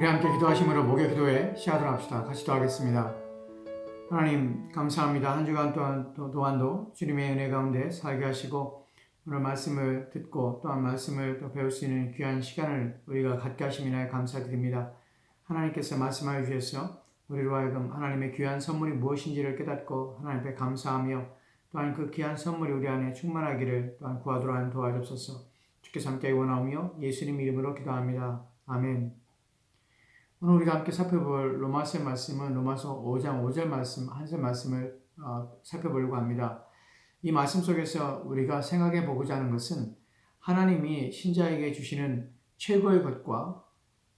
우리 함께 기도하심으로 목요 기도에 시작하도록 합시다. 같이 기도하겠습니다. 하나님 감사합니다. 한 주간 동안, 동안도 주님의 은혜 가운데 살게 하시고 오늘 말씀을 듣고 또한 말씀을 또 배울 수 있는 귀한 시간을 우리가 갖게 하심이나에 감사드립니다. 하나님께서 말씀하여 주셔서 우리로 하여금 하나님의 귀한 선물이 무엇인지를 깨닫고 하나님 앞에 감사하며 또한 그 귀한 선물이 우리 안에 충만하기를 또한 구하도록 도와주옵소서 주께서 함께 원하오며 예수님 이름으로 기도합니다. 아멘 오늘 우리가 함께 살펴볼 로마서의 말씀은 로마서 5장 5절 말씀, 한절 말씀을 어, 살펴보려고 합니다. 이 말씀 속에서 우리가 생각해 보고자 하는 것은 하나님이 신자에게 주시는 최고의 것과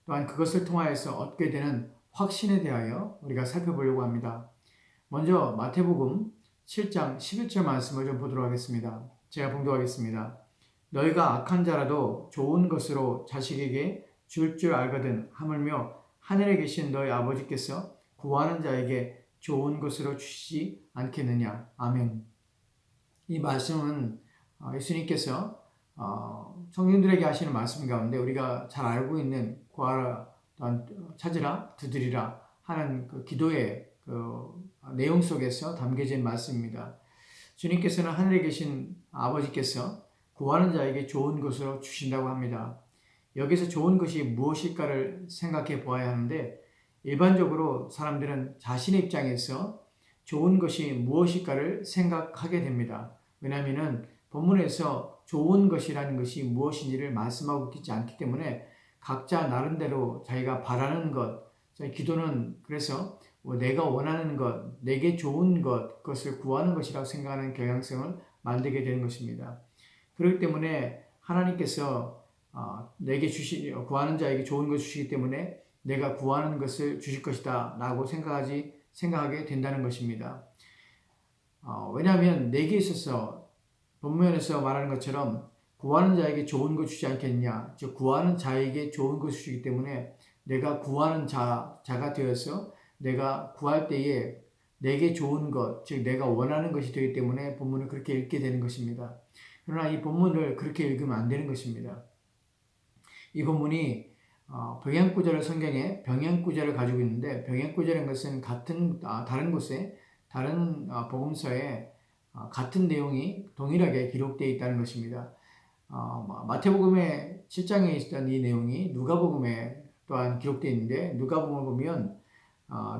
또한 그것을 통하여서 얻게 되는 확신에 대하여 우리가 살펴보려고 합니다. 먼저 마태복음 7장 11절 말씀을 좀 보도록 하겠습니다. 제가 봉독하겠습니다. 너희가 악한 자라도 좋은 것으로 자식에게 줄 줄 알거든 하물며 하늘에 계신 너희 아버지께서 구하는 자에게 좋은 것으로 주시지 않겠느냐. 아멘. 이 말씀은 어, 예수님께서 어, 성령들에게 하시는 말씀 가운데 우리가 잘 알고 있는 구하라, 찾으라, 두드리라 하는 그 기도의 그 내용 속에서 담겨진 말씀입니다. 주님께서는 하늘에 계신 아버지께서 구하는 자에게 좋은 것으로 주신다고 합니다. 여기서 좋은 것이 무엇일까를 생각해 보아야 하는데 일반적으로 사람들은 자신의 입장에서 좋은 것이 무엇일까를 생각하게 됩니다. 왜냐하면 본문에서 좋은 것이라는 것이 무엇인지를 말씀하고 있지 않기 때문에 각자 나름대로 자기가 바라는 것, 기도는 그래서 뭐 내가 원하는 것, 내게 좋은 것, 그것을 구하는 것이라고 생각하는 경향성을 만들게 되는 것입니다. 그렇기 때문에 하나님께서 어, 내게 주시 구하는 자에게 좋은 것을 주시기 때문에 내가 구하는 것을 주실 것이다라고 생각하지 생각하게 된다는 것입니다. 어, 왜냐하면 내게 있어서 본문에서 말하는 것처럼 구하는 자에게 좋은 것 주지 않겠냐. 즉 구하는 자에게 좋은 것을 주기 때문에 내가 구하는 자 자가 되어서 내가 구할 때에 내게 좋은 것, 즉 내가 원하는 것이 되기 때문에 본문을 그렇게 읽게 되는 것입니다. 그러나 이 본문을 그렇게 읽으면 안 되는 것입니다. 이 본문이 어, 병행구절을 성경에 병행구절을 가지고 있는데 병행구절인 것은 같은 아, 다른 곳에 다른 어, 복음서에 어, 같은 내용이 동일하게 기록되어 있다는 것입니다. 마태복음의 7장에 있던 이 내용이 누가복음에 또한 기록되어 있는데 누가복음을 보면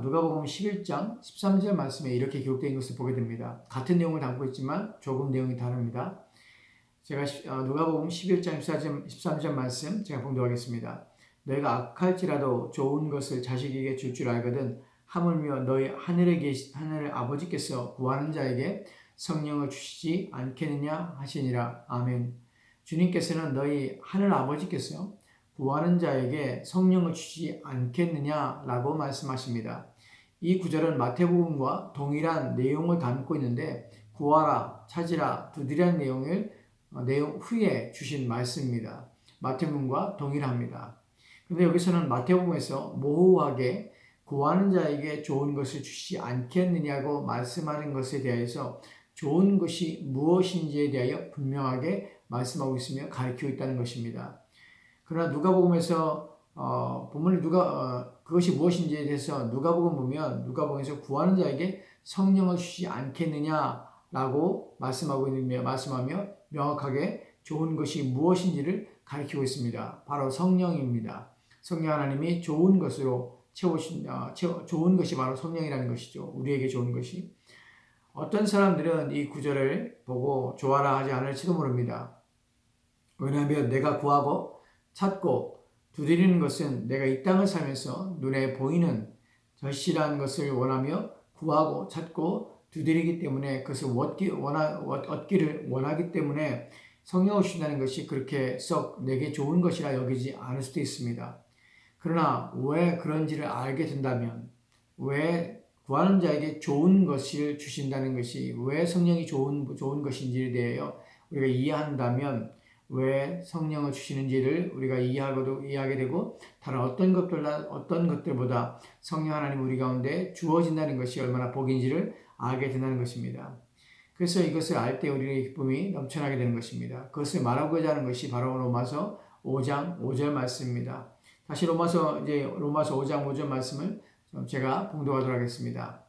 누가복음 11장 13절 말씀에 이렇게 있는 것을 보게 됩니다. 같은 내용을 담고 있지만 조금 내용이 다릅니다. 제가 어, 누가복음 11장 14절, 13절 말씀 제가 봉독하겠습니다. 너희가 악할지라도 좋은 것을 자식에게 줄 줄 알거든 하물며 너희 하늘에 계신 하늘 아버지께서 구하는 자에게 성령을 주시지 않겠느냐 하시니라 아멘. 주님께서는 너희 하늘 아버지께서 구하는 자에게 성령을 주시지 않겠느냐라고 말씀하십니다. 이 구절은 마태복음과 동일한 내용을 담고 있는데 구하라, 찾으라, 두드리라는 내용을 어, 내용 후에 주신 말씀입니다. 마태복음과 동일합니다. 그런데 여기서는 마태복음에서 모호하게 구하는 자에게 좋은 것을 주시 않겠느냐고 말씀하는 것에 대해서 좋은 것이 무엇인지에 대하여 분명하게 말씀하고 있으며 가르치고 있다는 것입니다. 그러나 누가복음에서 어, 본문에 누가 어, 그것이 무엇인지에 대해서 누가복음 보면 누가복음에서 구하는 자에게 성령을 주시 않겠느냐라고 말씀하고 있는 말씀하며 명확하게 좋은 것이 무엇인지를 가리키고 있습니다. 바로 성령입니다. 성령 하나님이 좋은 것으로 채우신 어, 채워, 좋은 것이 바로 성령이라는 것이죠. 우리에게 좋은 것이. 어떤 사람들은 이 구절을 보고 좋아라 하지 않을지도 모릅니다. 왜냐하면 내가 구하고 찾고 두드리는 것은 내가 이 땅을 살면서 눈에 보이는 절실한 것을 원하며 구하고 찾고 두드리기 때문에 그것을 얻기, 원하, 얻기를 원하기 때문에 성령을 주신다는 것이 그렇게 썩 내게 좋은 것이라 여기지 않을 수도 있습니다. 그러나 왜 그런지를 알게 된다면 왜 구하는 자에게 좋은 것을 주신다는 것이 왜 성령이 좋은, 좋은 것인지에 대하여 우리가 이해한다면 왜 성령을 주시는지를 우리가 이해하고도 이해하게 되고 다른 어떤 것들보다 어떤 것들보다 성령 하나님 우리 가운데 주어진다는 것이 얼마나 복인지를 알게 된다는 것입니다. 그래서 이것을 알 때 우리의 기쁨이 넘쳐나게 되는 것입니다. 그것을 말하고자 하는 것이 바로 로마서 5장 5절 말씀입니다. 다시 로마서 이제 로마서 5장 5절 말씀을 좀 제가 봉독하도록 하겠습니다.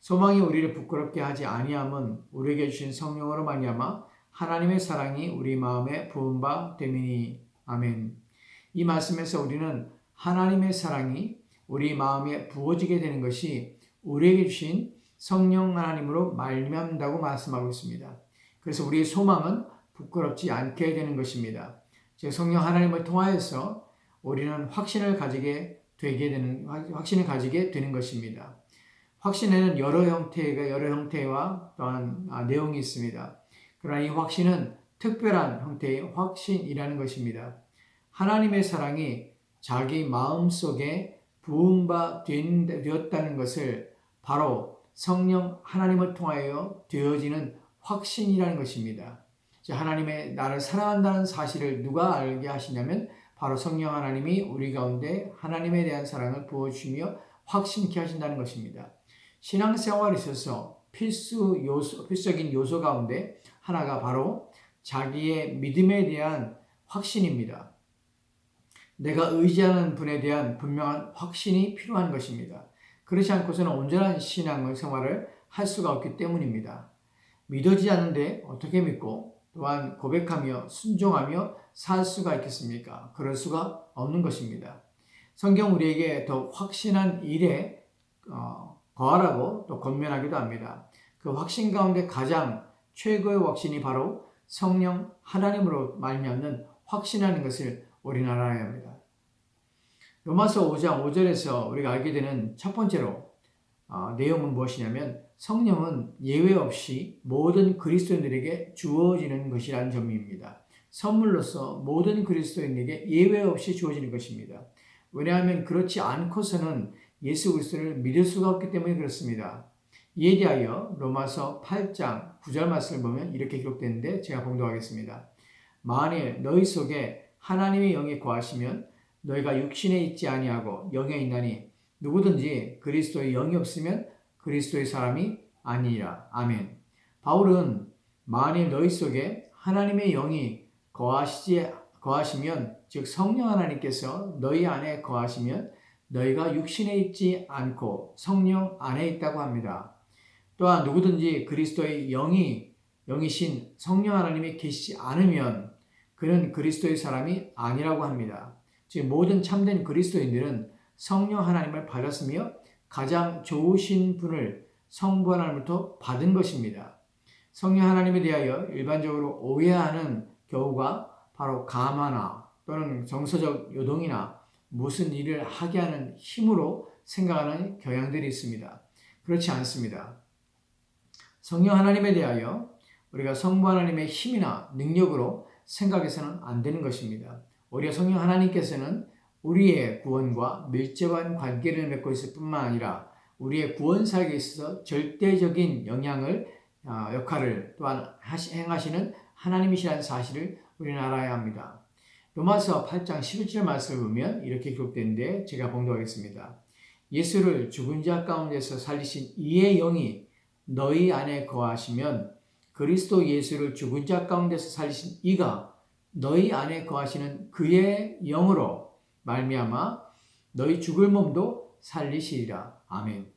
소망이 우리를 부끄럽게 하지 아니함은 우리에게 주신 성령으로 말미암아 하나님의 사랑이 우리 마음에 부은 바 됨이니 아멘. 이 말씀에서 우리는 하나님의 사랑이 우리 마음에 부어지게 되는 것이 우리에게 주신 성령 하나님으로 말미암다고 말씀하고 있습니다. 그래서 우리의 소망은 부끄럽지 않게 되는 것입니다. 즉 성령 하나님을 통하여서 우리는 확신을 가지게 되게 되는 확신을 가지게 되는 것입니다. 확신에는 여러 형태가 여러 형태와 또한 아, 내용이 있습니다. 그러나 이 확신은 특별한 형태의 확신이라는 것입니다. 하나님의 사랑이 자기 마음 속에 부은 바 되었다는 것을 바로 성령 하나님을 통하여 되어지는 확신이라는 것입니다. 하나님의 나를 사랑한다는 사실을 누가 알게 하시냐면 바로 성령 하나님이 우리 가운데 하나님에 대한 사랑을 부어주시며 확신케 하신다는 것입니다. 신앙생활에 있어서 필수 요소, 필수적인 요소 가운데 하나가 바로 자기의 믿음에 대한 확신입니다. 내가 의지하는 분에 대한 분명한 확신이 필요한 것입니다. 그렇지 않고서는 온전한 신앙 생활을 할 수가 없기 때문입니다. 믿어지지 않는데 어떻게 믿고 또한 고백하며 순종하며 살 수가 있겠습니까? 그럴 수가 없는 것입니다. 성경 우리에게 더 확신한 일에 어, 거하라고 또 권면하기도 합니다. 그 확신 가운데 가장 최고의 확신이 바로 성령 하나님으로 말미암는 확신하는 것을 알아야 합니다. 로마서 5장 5절에서 우리가 알게 되는 첫 번째로 어, 내용은 무엇이냐면 성령은 예외 없이 모든 그리스도인들에게 주어지는 것이라는 점입니다. 선물로서 모든 그리스도인에게 예외 없이 주어지는 것입니다. 왜냐하면 그렇지 않고서는 예수 그리스도를 믿을 수가 없기 때문에 그렇습니다. 이에 대하여 로마서 8장 9절 말씀을 보면 이렇게 기록되는데 제가 봉독하겠습니다. 만일 너희 속에 하나님의 영이 거하시면 너희가 육신에 있지 아니하고 영에 있나니 누구든지 그리스도의 영이 없으면 그리스도의 사람이 아니라 아멘. 바울은 만일 너희 속에 하나님의 영이 거하시지 거하시면 즉 성령 하나님께서 너희 안에 거하시면 너희가 육신에 있지 않고 성령 안에 있다고 합니다. 또한 누구든지 그리스도의 영이 영이신 성령 하나님이 계시지 않으면 그는 그리스도의 사람이 아니라고 합니다. 즉 모든 참된 그리스도인들은 성령 하나님을 받았으며 가장 좋으신 분을 성부 하나님부터 받은 것입니다. 성령 하나님에 대하여 일반적으로 오해하는 경우가 바로 가마나 또는 정서적 요동이나 무슨 일을 하게 하는 힘으로 생각하는 경향들이 있습니다. 그렇지 않습니다. 성령 하나님에 대하여 우리가 성부 하나님의 힘이나 능력으로 생각해서는 안 되는 것입니다. 오히려 성령 하나님께서는 우리의 구원과 밀접한 관계를 맺고 있을 뿐만 아니라 우리의 구원 사역에 있어서 절대적인 영향을 어, 역할을 또한 행하시는 하나님이시라는 사실을 우리는 알아야 합니다. 로마서 8장 11절 말씀을 보면 이렇게 기록되는데 제가 봉독하겠습니다. 예수를 죽은 자 가운데서 살리신 이의 영이 너희 안에 거하시면 그리스도 예수를 죽은 자 가운데서 살리신 이가 너희 안에 거하시는 그의 영으로 말미암아 너희 죽을 몸도 살리시리라. 아멘.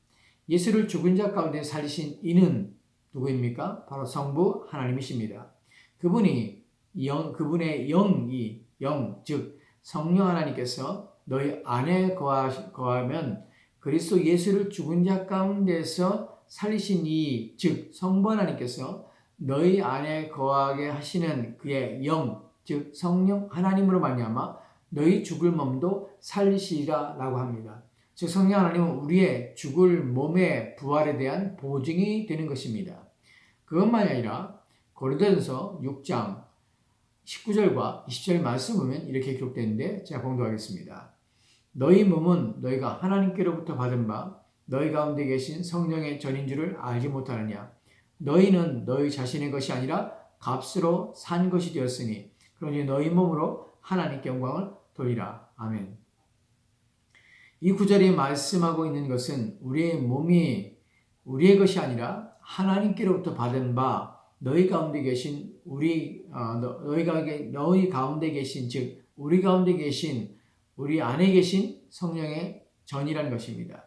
예수를 죽은 자 가운데 살리신 이는 누구입니까? 바로 성부 하나님이십니다. 그분이 영 그분의 영이 영, 즉 성령 하나님께서 너희 안에 거하, 거하면 그리스도 예수를 죽은 자 가운데서 살리신 이, 즉 성부 하나님께서 너희 안에 거하게 하시는 그의 영, 즉 성령 하나님으로 말미암아 너희 죽을 몸도 살리시리라라고 합니다. 즉 성령 하나님은 우리의 죽을 몸의 부활에 대한 보증이 되는 것입니다. 그것만이 아니라 고린도전서 6장 19절과 20절 말씀 보면 이렇게 기록되는데 제가 공독하겠습니다. 너희 몸은 너희가 하나님께로부터 받은 바 너희 가운데 계신 성령의 전인 줄을 알지 못하느냐 너희는 너희 자신의 것이 아니라 값으로 산 것이 되었으니 그러니 너희 몸으로 하나님께 영광을 돌리라. 아멘. 이 구절이 말씀하고 있는 것은 우리의 몸이 우리의 것이 아니라 하나님께로부터 받은 바 너희 가운데 계신 우리 어, 너희 가운데 너희 가운데 계신 즉 우리 가운데 계신 우리 안에 계신 성령의 전이라는 것입니다.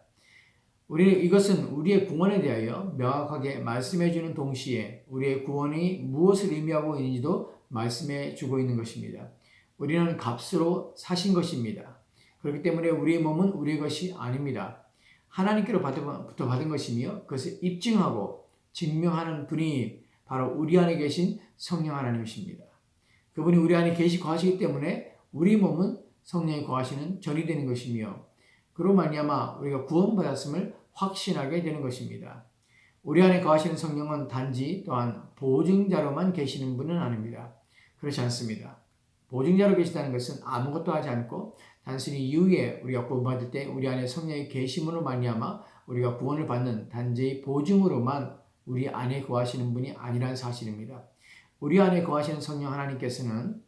우리 이것은 우리의 구원에 대하여 명확하게 말씀해 주는 동시에 우리의 구원이 무엇을 의미하고 있는지도 말씀해 주고 있는 것입니다. 우리는 값으로 사신 것입니다. 그렇기 때문에 우리의 몸은 우리의 것이 아닙니다. 하나님께로부터 받은 것이며 그것을 입증하고 증명하는 분이 바로 우리 안에 계신 성령 하나님이십니다. 그분이 우리 안에 계시 거하시기 때문에 우리 몸은 성령이 거하시는 전이 되는 것이며 그로 말미암아 우리가 구원받았음을 확신하게 되는 것입니다. 우리 안에 거하시는 성령은 단지 또한 보증자로만 계시는 분은 아닙니다. 그렇지 않습니다. 보증자로 계시다는 것은 아무것도 하지 않고 단순히 이후에 우리가 구원받을 때 우리 안에 성령이 계심으로 말미암아 우리가 구원을 받는 단지 보증으로만 우리 안에 거하시는 분이 아니라는 사실입니다. 우리 안에 거하시는 성령 하나님께서는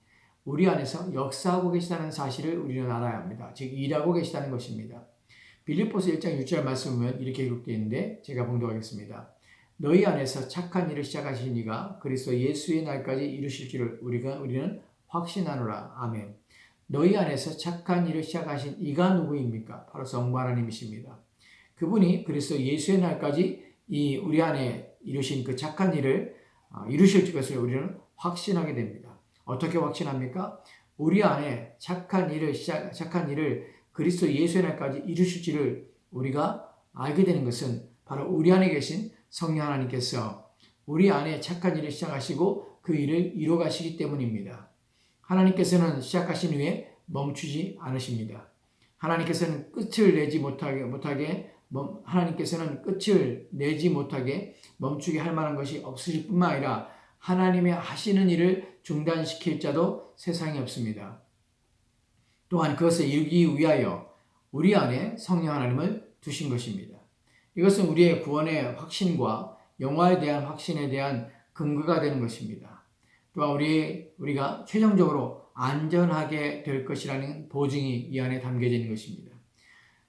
우리 안에서 역사하고 계시다는 사실을 우리는 알아야 합니다. 즉 일하고 계시다는 것입니다. 빌립보서 1장 6절 말씀 보면 이렇게 기록되어 있는데 제가 봉독하겠습니다. 너희 안에서 착한 일을 시작하신 이가 그리스도 예수의 날까지 이루실 줄을 우리가 우리는 확신하노라. 아멘. 너희 안에서 착한 일을 시작하신 이가 누구입니까? 바로 성부 하나님이십니다. 그분이 그리스도 예수의 날까지 이 우리 안에 이루신 그 착한 일을 어, 이루실 것을 우리는 확신하게 됩니다. 어떻게 확신합니까? 우리 안에 착한 일을 시작, 착한 일을 그리스도 예수의 날까지 이루실지를 우리가 알게 되는 것은 바로 우리 안에 계신 성령 하나님께서 우리 안에 착한 일을 시작하시고 그 일을 이뤄 가시기 때문입니다. 하나님께서는 시작하신 후에 멈추지 않으십니다. 하나님께서는 끝을 내지 못하게 못하게 하나님께서는 끝을 내지 못하게 멈추게 할 만한 것이 없으실 뿐만 아니라 하나님의 하시는 일을 중단시킬 자도 세상에 없습니다. 또한 그것을 이루기 위하여 우리 안에 성령 하나님을 두신 것입니다. 이것은 우리의 구원의 확신과 영화에 대한 확신에 대한 근거가 되는 것입니다. 또한 우리, 우리가 최종적으로 안전하게 될 것이라는 보증이 이 안에 담겨져 있는 것입니다.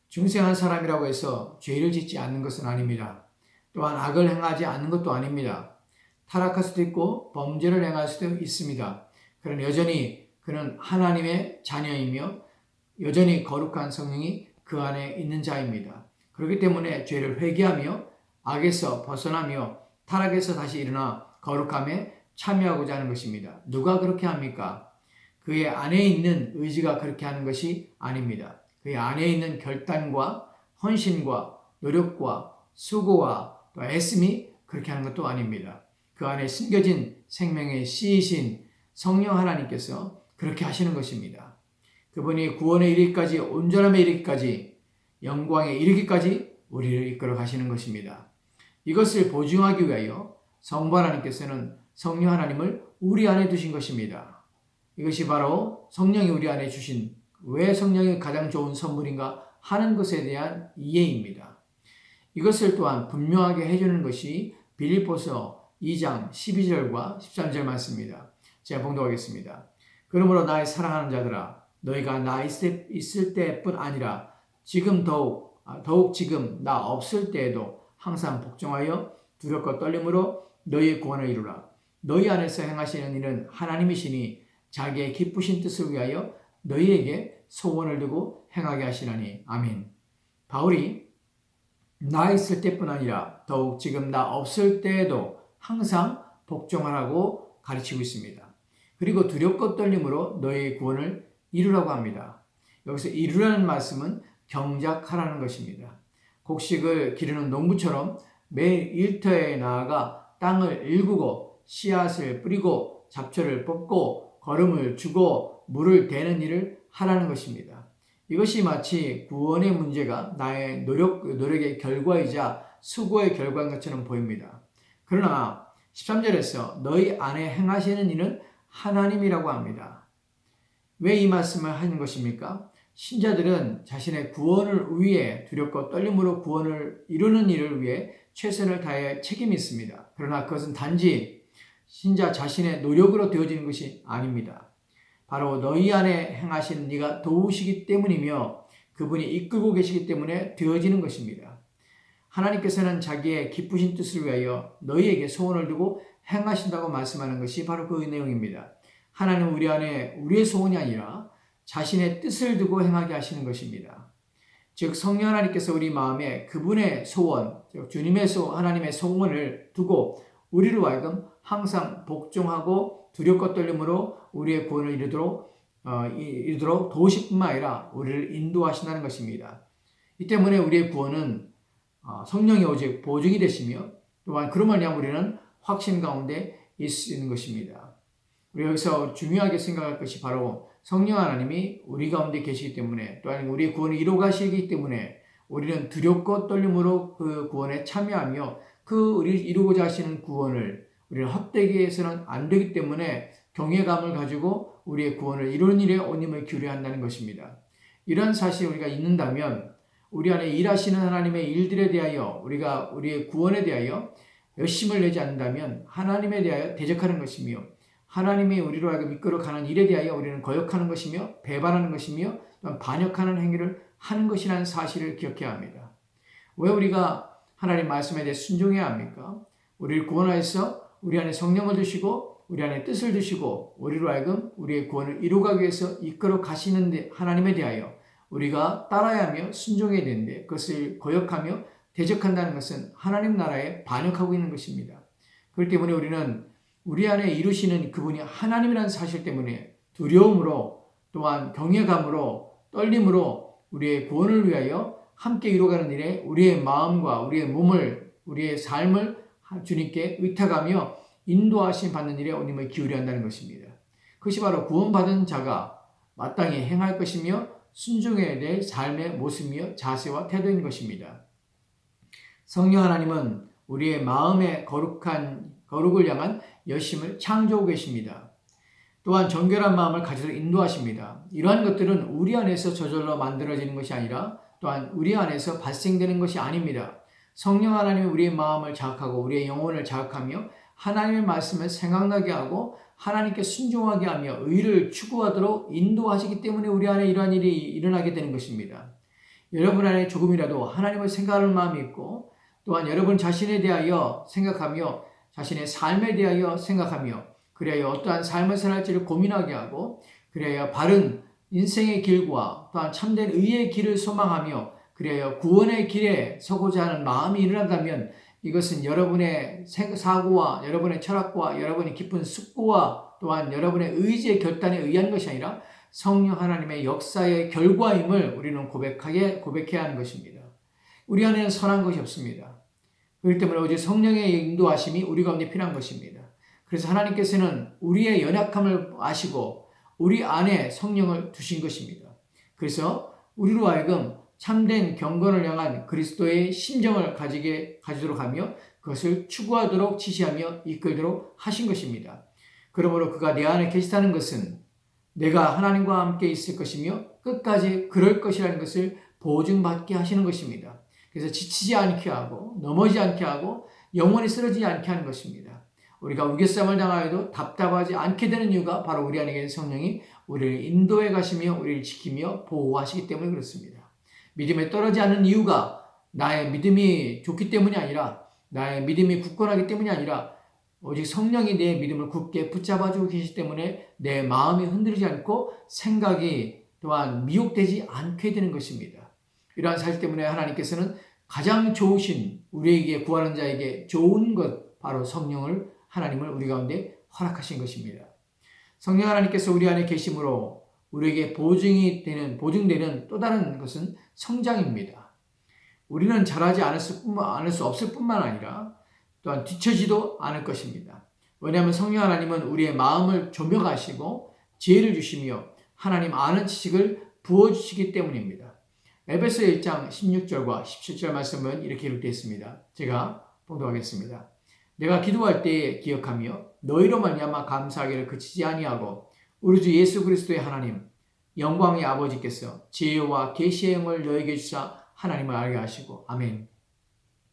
중생한 사람이라고 해서 죄를 짓지 않는 것은 아닙니다. 또한 악을 행하지 않는 것도 아닙니다. 타락할 수도 있고 범죄를 행할 수도 있습니다. 그러나 여전히 그는 하나님의 자녀이며 여전히 거룩한 성령이 그 안에 있는 자입니다. 그렇기 때문에 죄를 회개하며 악에서 벗어나며 타락에서 다시 일어나 거룩함에 참여하고자 하는 것입니다. 누가 그렇게 합니까? 그의 안에 있는 의지가 그렇게 하는 것이 아닙니다. 그의 안에 있는 결단과 헌신과 노력과 수고와 또 애씀이 그렇게 하는 것도 아닙니다. 그 안에 심겨진 생명의 씨이신 성령 하나님께서 그렇게 하시는 것입니다. 그분이 구원에 이르기까지 온전함에 이르기까지 영광에 이르기까지 우리를 이끌어 가시는 것입니다. 이것을 보증하기 위하여 성부 하나님께서는 성령 하나님을 우리 안에 두신 것입니다. 이것이 바로 성령이 우리 안에 주신 왜 성령이 가장 좋은 선물인가 하는 것에 대한 이해입니다. 이것을 또한 분명하게 해주는 것이 빌립보서 2장 12절과 13절 말씀입니다. 제가 봉독하겠습니다. 그러므로 나의 사랑하는 자들아 너희가 나 있을 때뿐 아니라 지금 더욱 아, 더욱 지금 나 없을 때에도 항상 복종하여 두렵고 떨림으로 너희의 구원을 이루라. 너희 안에서 행하시는 일은 하나님이시니 자기의 기쁘신 뜻을 위하여 너희에게 소원을 두고 행하게 하시나니 아멘. 바울이 나 있을 때뿐 아니라 더욱 지금 나 없을 때에도 항상 복종하라고 가르치고 있습니다. 그리고 두렵고 떨림으로 너희의 구원을 이루라고 합니다. 여기서 이루라는 말씀은 경작하라는 것입니다. 곡식을 기르는 농부처럼 매일 일터에 나아가 땅을 일구고 씨앗을 뿌리고 잡초를 뽑고 거름을 주고 물을 대는 일을 하라는 것입니다. 이것이 마치 구원의 문제가 나의 노력, 노력의 결과이자 수고의 결과인 것처럼 보입니다. 그러나 13절에서 너희 안에 행하시는 일은 하나님이라고 합니다. 왜 이 말씀을 하는 것입니까? 신자들은 자신의 구원을 위해 두렵고 떨림으로 구원을 이루는 일을 위해 최선을 다해 책임이 있습니다. 그러나 그것은 단지 신자 자신의 노력으로 되어지는 것이 아닙니다. 바로 너희 안에 행하시는 이가 도우시기 때문이며 그분이 이끌고 계시기 때문에 되어지는 것입니다. 하나님께서는 자기의 기쁘신 뜻을 위하여 너희에게 소원을 두고 행하신다고 말씀하는 것이 바로 그 내용입니다. 하나님 우리 안에 우리의 소원이 아니라 자신의 뜻을 두고 행하게 하시는 것입니다. 즉 성령 하나님께서 우리 마음에 그분의 소원, 즉 주님의 소 하나님의 소원을 두고 우리로 하여금 항상 복종하고 두렵고 떨림으로 우리의 구원을 이루도록 어, 이루도록 도우실뿐만 아니라 우리를 인도하신다는 것입니다. 이 때문에 우리의 구원은 어, 성령이 오직 보증이 되시며 또한 그로 말미암아 우리는 확신 가운데 있는 것입니다. 우리 여기서 중요하게 생각할 것이 바로 성령 하나님이 우리 가운데 계시기 때문에 또한 우리의 구원을 이루어 가시기 때문에 우리는 두렵고 떨림으로 그 구원에 참여하며 그 우리 이루고자 하시는 구원을 우리는 헛되게 해서는 안 되기 때문에 경외감을 가지고 우리의 구원을 이루는 일에 온 힘을 기울여 한다는 것입니다. 이런 사실을 우리가 잊는다면 우리 안에 일하시는 하나님의 일들에 대하여 우리가 우리의 구원에 대하여 열심을 내지 않는다면 하나님에 대하여 대적하는 것이며 하나님이 우리로 하여금 이끌어 가는 일에 대하여 우리는 거역하는 것이며 배반하는 것이며 반역하는 행위를 하는 것이라는 사실을 기억해야 합니다. 왜 우리가 하나님 말씀에 대해 순종해야 합니까? 우리를 구원하여서 우리 안에 성령을 주시고 우리 안에 뜻을 주시고 우리로 하여금 우리의 구원을 이루기 위해서 이끌어 가시는 하나님에 대하여 우리가 따라야 하며 순종해야 되는데 그것을 거역하며 대적한다는 것은 하나님 나라에 반역하고 있는 것입니다. 그렇기 때문에 우리는 우리 안에 이루시는 그분이 하나님이라는 사실 때문에 두려움으로 또한 경외감으로 떨림으로 우리의 구원을 위하여 함께 이루어가는 일에 우리의 마음과 우리의 몸을 우리의 삶을 주님께 의탁하며 인도하심 받는 일에 오님을 기울여 한다는 것입니다. 그것이 바로 구원받은 자가 마땅히 행할 것이며 순종해야 될 삶의 모습이며 자세와 태도인 것입니다. 성령 하나님은 우리의 마음의 거룩한 거룩을 향한 열심을 창조하고 계십니다. 또한 정결한 마음을 가지도록 인도하십니다. 이러한 것들은 우리 안에서 저절로 만들어지는 것이 아니라 또한 우리 안에서 발생되는 것이 아닙니다. 성령 하나님이 우리의 마음을 자극하고 우리의 영혼을 자극하며 하나님의 말씀을 생각나게 하고 하나님께 순종하게 하며 의를 추구하도록 인도하시기 때문에 우리 안에 이러한 일이 일어나게 되는 것입니다. 여러분 안에 조금이라도 하나님을 생각하는 마음이 있고 또한 여러분 자신에 대하여 생각하며 자신의 삶에 대하여 생각하며 그래야 어떠한 삶을 살할지를 고민하게 하고 그래야 바른 인생의 길과 또한 참된 의의 길을 소망하며 그래야 구원의 길에 서고자 하는 마음이 일어난다면 이것은 여러분의 사고와 여러분의 철학과 여러분의 깊은 숙고와 또한 여러분의 의지의 결단에 의한 것이 아니라 성령 하나님의 역사의 결과임을 우리는 고백하게 고백해야 하는 것입니다. 우리 안에는 선한 것이 없습니다. 그렇기 때문에 오직 성령의 인도하심이 우리 가운데 필요한 것입니다. 그래서 하나님께서는 우리의 연약함을 아시고 우리 안에 성령을 두신 것입니다. 그래서 우리로 하여금 참된 경건을 향한 그리스도의 심정을 가지게 가지도록 하며 그것을 추구하도록 지시하며 이끌도록 하신 것입니다. 그러므로 그가 내 안에 계시다는 것은 내가 하나님과 함께 있을 것이며 끝까지 그럴 것이라는 것을 보증받게 하시는 것입니다. 그래서 지치지 않게 하고 넘어지지 않게 하고 영원히 쓰러지지 않게 하는 것입니다. 우리가 우겨쌈을 당하여도 답답하지 않게 되는 이유가 바로 우리 안에 계신 성령이 우리를 인도해 가시며 우리를 지키며 보호하시기 때문에 그렇습니다. 믿음에 떨어지지 않는 이유가 나의 믿음이 좋기 때문이 아니라 나의 믿음이 굳건하기 때문이 아니라 오직 성령이 내 믿음을 굳게 붙잡아주고 계시기 때문에 내 마음이 흔들리지 않고 생각이 또한 미혹되지 않게 되는 것입니다. 이러한 사실 때문에 하나님께서는 가장 좋으신 우리에게 구하는 자에게 좋은 것 바로 성령을 하나님을 우리 가운데 허락하신 것입니다. 성령 하나님께서 우리 안에 계심으로 우리에게 보증이 되는 보증되는 또 다른 것은 성장입니다. 우리는 잘하지 않을 수, 뿐만, 않을 수 없을 뿐만 아니라 또한 뒤처지도 않을 것입니다. 왜냐하면 성령 하나님은 우리의 마음을 조명하시고 지혜를 주시며 하나님 아는 지식을 부어주시기 때문입니다. 에베소 1장 16절과 17절 말씀은 이렇게 기록되어 있습니다. 제가 봉독하겠습니다. 내가 기도할 때 기억하며 너희로 말미암아 감사하기를 그치지 아니하고 우리 주 예수 그리스도의 하나님 영광의 아버지께서 지혜와 계시의 영을 너에게 주사 하나님을 알게 하시고 아멘.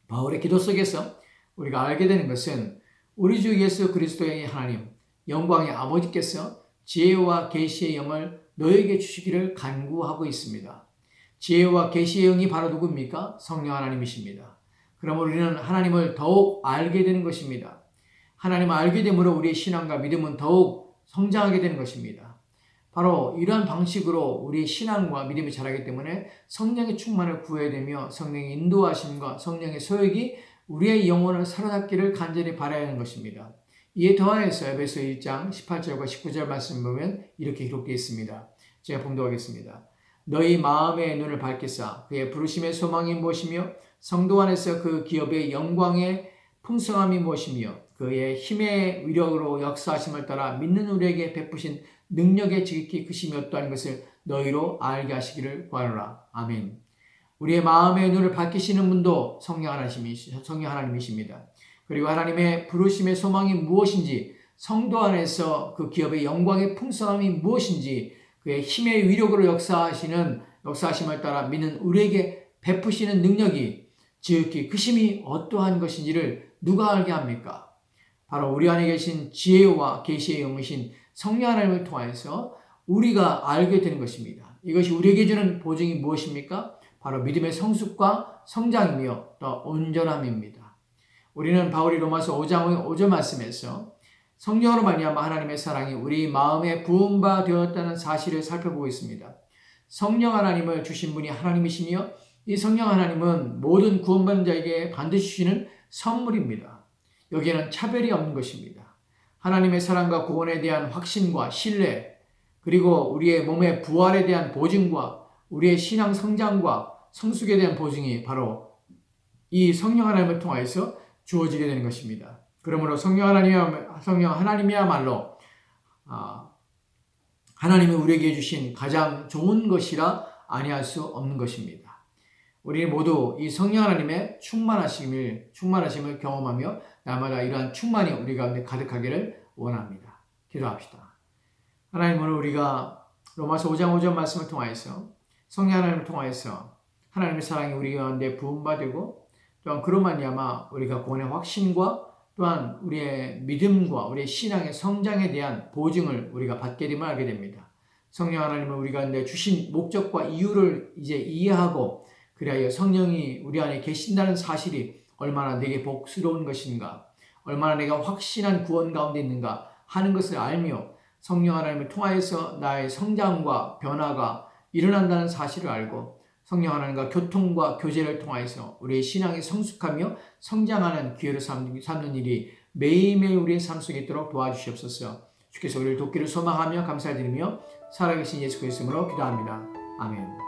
바울의 기도 속에서 우리가 알게 되는 것은 우리 주 예수 그리스도의 하나님 영광의 아버지께서 지혜와 계시의 영을 너에게 주시기를 간구하고 있습니다. 지혜와 계시의 영이 바로 누굽니까? 성령 하나님이십니다. 그럼 우리는 하나님을 더욱 알게 되는 것입니다. 하나님을 알게 됨으로 우리의 신앙과 믿음은 더욱 성장하게 되는 것입니다. 바로 이러한 방식으로 우리 신앙과 믿음이 자라기 때문에 성령의 충만을 구해야 되며 성령의 인도하심과 성령의 소욕이 우리의 영혼을 사로잡기를 간절히 바라야 하는 것입니다. 이에 더하여서 에베소 1장 18절과 19절 말씀 보면 이렇게 기록되어 있습니다. 제가 봉독하겠습니다. 너희 마음의 눈을 밝히사 그의 부르심의 소망이 무엇이며 성도 안에서 그 기업의 영광의 풍성함이 무엇이며 그의 힘의 위력으로 역사하심을 따라 믿는 우리에게 베푸신 능력의 지극히 크심이 어떠한 것을 너희로 알게 하시기를 구하노라. 아멘. 우리의 마음의 눈을 밝히시는 분도 성령 하나님이 성령 하나님이십니다. 그리고 하나님의 부르심의 소망이 무엇인지 성도 안에서 그 기업의 영광의 풍성함이 무엇인지 그의 힘의 위력으로 역사하시는 역사하심을 따라 믿는 우리에게 베푸시는 능력이 지극히 그 힘이 어떠한 것인지를 누가 알게 합니까? 바로 우리 안에 계신 지혜와 계시의 영이신 성령 하나님을 통하여서 우리가 알게 되는 것입니다. 이것이 우리에게 주는 보증이 무엇입니까? 바로 믿음의 성숙과 성장이며 또 온전함입니다. 우리는 바울이 로마서 5장 5절 말씀에서 성령으로 말미암아 하나님의 사랑이 우리 마음에 부은 바 되었다는 사실을 살펴보고 있습니다. 성령 하나님을 주신 분이 하나님이시며 이 성령 하나님은 모든 구원받는 자에게 반드시 주시는 선물입니다. 여기에는 차별이 없는 것입니다. 하나님의 사랑과 구원에 대한 확신과 신뢰, 그리고 우리의 몸의 부활에 대한 보증과 우리의 신앙 성장과 성숙에 대한 보증이 바로 이 성령 하나님을 통하여서 주어지게 되는 것입니다. 그러므로 성령 하나님 성령 하나님이야말로 아, 하나님이 우리에게 주신 가장 좋은 것이라 아니할 수 없는 것입니다. 우리 모두 이 성령 하나님의 충만하심을 충만하심을 경험하며 날마다 이러한 충만이 우리 가운데 가득하기를 원합니다. 기도합시다. 하나님 오늘 우리가 로마서 5장 5절 말씀을 통하여서 성령 하나님을 통하여서 하나님의 사랑이 우리 가운데 부음받고 또한 그로 말미암아 우리가 구원의 확신과 또한 우리의 믿음과 우리의 신앙의 성장에 대한 보증을 우리가 받게 됨을 알게 됩니다. 성령 하나님은 우리 가운데 주신 목적과 이유를 이제 이해하고 그리하여 성령이 우리 안에 계신다는 사실이 얼마나 내게 복스러운 것인가, 얼마나 내가 확신한 구원 가운데 있는가 하는 것을 알며 성령 하나님을 통하여서 나의 성장과 변화가 일어난다는 사실을 알고 성령 하나님과 교통과 교제를 통하여서 우리의 신앙이 성숙하며 성장하는 기회를 삼는 일이 매일매일 우리의 삶 속에 있도록 도와주시옵소서. 주께서 우리를 돕기를 소망하며 감사드리며 살아계신 예수 그리스도로 기도합니다. 아멘.